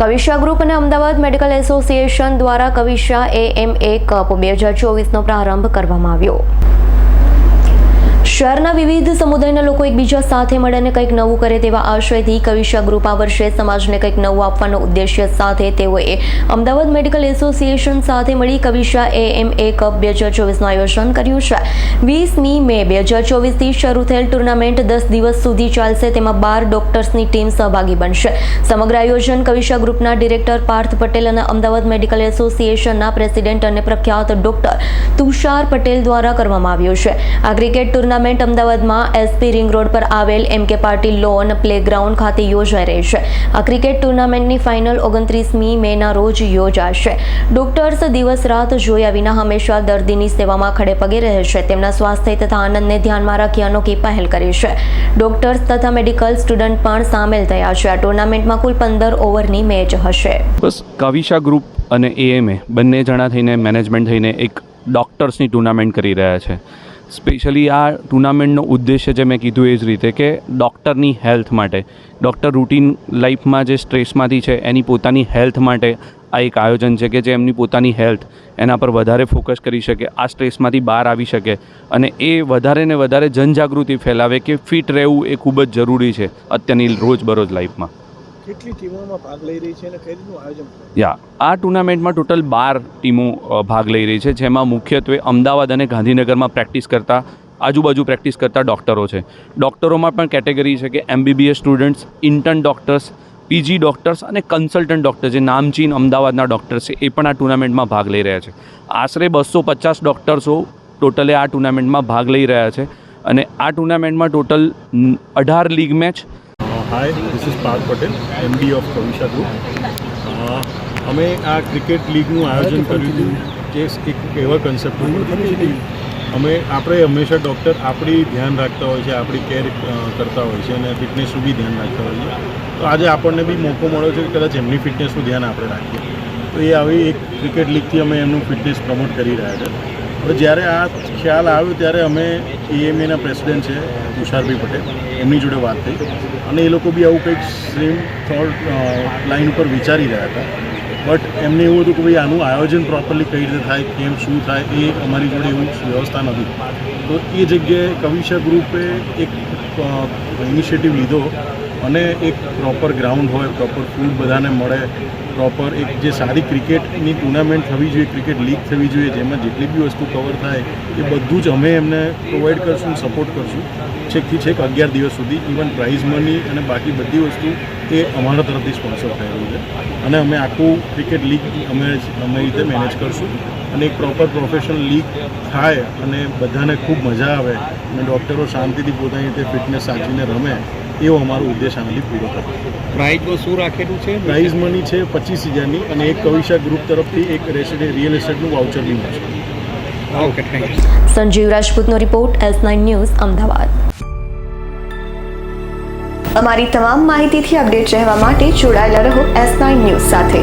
Kavisha group અને Ahmedabad medical association દ્વારા કવિશા એ એમ એ cup બે હજાર ચોવીસનો પ્રારંભ કરવામાં આવ્યો. શહેરના વિવિધ સમુદાયના લોકો એકબીજા સાથે મળીને કંઈક નવું કરે તેવા આશયથી કવિશા ગ્રુપ આ વર્ષે સમાજને કંઈક નવું આપવાનો ઉદ્દેશ્ય સાથે તેઓએ અમદાવાદ મેડિકલ એસોસિએશન સાથે મળી કવિશા એ એમ એ કપ બે હજાર ચોવીસનું આયોજન કર્યું છે. વીસમી મે બે હજાર ચોવીસથી શરૂ થયેલ ટુર્નામેન્ટ દસ દિવસ સુધી ચાલશે. તેમાં બાર ડોક્ટર્સની ટીમ સહભાગી બનશે. સમગ્ર આયોજન કવિશા ગ્રુપના ડિરેક્ટર પાર્થ પટેલ અને અમદાવાદ મેડિકલ એસોસિએશનના પ્રેસિડેન્ટ અને પ્રખ્યાત ડોક્ટર તુષાર પટેલ દ્વારા કરવામાં આવ્યો છે. આ ક્રિકેટ ટુર્નામેન્ટ અમદાવાદમાં એસપી રિંગ રોડ પર આવેલ એમ કે પાટીલ લોન પ્લેગ્રાઉન્ડ ખાતે યોજાઈ રહી છે. આ ક્રિકેટ ટુર્નામેન્ટની ફાઇનલ ઓગણત્રીસમી મેના રોજ યોજાશે. ડોક્ટર્સ દિવસ રાત જોયા વિના હંમેશા દર્દીની સેવામાં ખડે પગે રહે છે. તેમના સ્વાસ્થ્ય તથા આનંદને ધ્યાનમાં રાખી અનોખી પહેલ કરી છે. ડોક્ટર્સ તથા મેડિકલ સ્ટુડન્ટ પણ સામેલ થયા છે. આ ટુર્નામેન્ટમાં કુલ પંદર ઓવરની મેચ હશે. બસ કવિશા ગ્રુપ અને એએમએ બંને જણા થઈને મેનેજમેન્ટ થઈને એક ડૉક્ટર્સની ટુર્નામેન્ટ કરી રહ્યા છે. સ્પેશિયલી આ ટુર્નામેન્ટનો ઉદ્દેશ્ય જે મેં કીધું એ જ રીતે કે ડૉક્ટરની હેલ્થ માટે. ડૉક્ટર રૂટીન લાઈફમાં જે સ્ટ્રેસમાંથી છે એની પોતાની હેલ્થ માટે આ એક આયોજન છે કે જે એમની પોતાની હેલ્થ એના પર વધારે ફોકસ કરી શકે, આ સ્ટ્રેસમાંથી બહાર આવી શકે અને એ વધારે ને વધારે જનજાગૃતિ ફેલાવે કે ફિટ રહેવું એ ખૂબ જ જરૂરી છે અત્યારની રોજબરોજ લાઈફમાં. યા, આ ટુર્નામેન્ટમાં ટોટલ બાર ટીમો ભાગ લઈ રહી છે, જેમાં મુખ્યત્વે અમદાવાદ અને ગાંધીનગરમાં પ્રેક્ટિસ કરતા, આજુબાજુ પ્રેક્ટિસ કરતા ડૉક્ટરો છે. ડૉક્ટરોમાં પણ કેટેગરી છે કે MBBS students, intern doctors, PG doctors અને કન્સલ્ટન્ટ ડૉક્ટર જે નામચીન અમદાવાદના ડૉક્ટર્સ છે, એ પણ આ ટુર્નામેન્ટમાં ભાગ લઈ રહ્યા છે. આશરે બસો પચાસ ડૉક્ટર્સો ટોટલે આ ટુર્નામેન્ટમાં ભાગ લઈ રહ્યા છે. અને આ ટુર્નામેન્ટમાં ટોટલ અઢાર league match hi this is Parth Patel MD of Kavisha group અમે આ ક્રિકેટ લીગનું આયોજન કર્યું હતું જે એક એવા કન્સેપ્ટ અમે આપણે હંમેશા ડૉક્ટર આપણી ધ્યાન રાખતા હોય છે આપણી કેર કરતા હોય છે અને ફિટનેસનું બી ધ્યાન રાખતા હોય છે તો આજે આપણને બી મોકો મળ્યો છે કે કદાચ એમની ફિટનેસનું ધ્યાન આપણે રાખીએ તો એ આવી એક ક્રિકેટ લીગથી અમે એમનું ફિટનેસ પ્રમોટ કરી રહ્યા છે હવે જ્યારે આ ખ્યાલ આવ્યો ત્યારે અમે ઈએમએના પ્રેસિડેન્ટ છે, તુષારભાઈ પટેલ, એમની જોડે વાત થઈ. અને એ લોકો બી આવું કંઈક સેમ થોટ લાઈન ઉપર વિચારી રહ્યા હતા. બટ એમને એવું હતું કે ભાઈ આનું આયોજન પ્રોપરલી કઈ રીતે થાય, કેમ શું થાય, એ અમારી જોડે એવું વ્યવસ્થા નથી તો એ જગ્યાએ કવિશા ગ્રુપે એક ઇનિશિયેટિવ લીધો અને એક પ્રોપર ગ્રાઉન્ડ હોય પ્રોપર ફૂડ બધાને મળે પ્રોપર એક જે સારી ક્રિકેટની ટુર્નામેન્ટ થવી જોઈએ, ક્રિકેટ લીગ થવી જોઈએ, જેમાં જેટલી બી વસ્તુ કવર થાય, એ બધું જ અમે એમને પ્રોવાઈડ કરશું સપોર્ટ કરશું, છેકથી છેક અગિયાર દિવસ સુધી ઇવન પ્રાઇઝ મની અને બાકી બધી વસ્તુ એ અમારા તરફથી સ્પોન્સર થયેલું છે. અને અમે આખું ક્રિકેટ લીગ અમે અમે રીતે મેનેજ કરશું. અને એક પ્રોપર પ્રોફેશનલ લીગ થાય અને બધાને ખૂબ મજા આવે અને ડૉક્ટરો શાંતિથી પોતાની રીતે ફિટનેસ સાચવીને રમે એવો અમારો ઉદ્દેશ આંગલી પૂરો થશે પ્રાઇઝમાં શું રાખેલું છે? પ્રાઇઝ મની છે પચીસ હજારની અને એક કવિશા ગ્રુપ તરફથી એક રેસિડે રિયલ એસ્ટેટનું વાઉચર બી મળશે okay thank you Sanjeev રાજપૂતનો report S nine news Ahmedabad. અમારી તમામ માહિતીથી અપડેટ રહેવા માટે જોડાયેલા રહો એસ નાઇન ન્યૂઝ સાથે.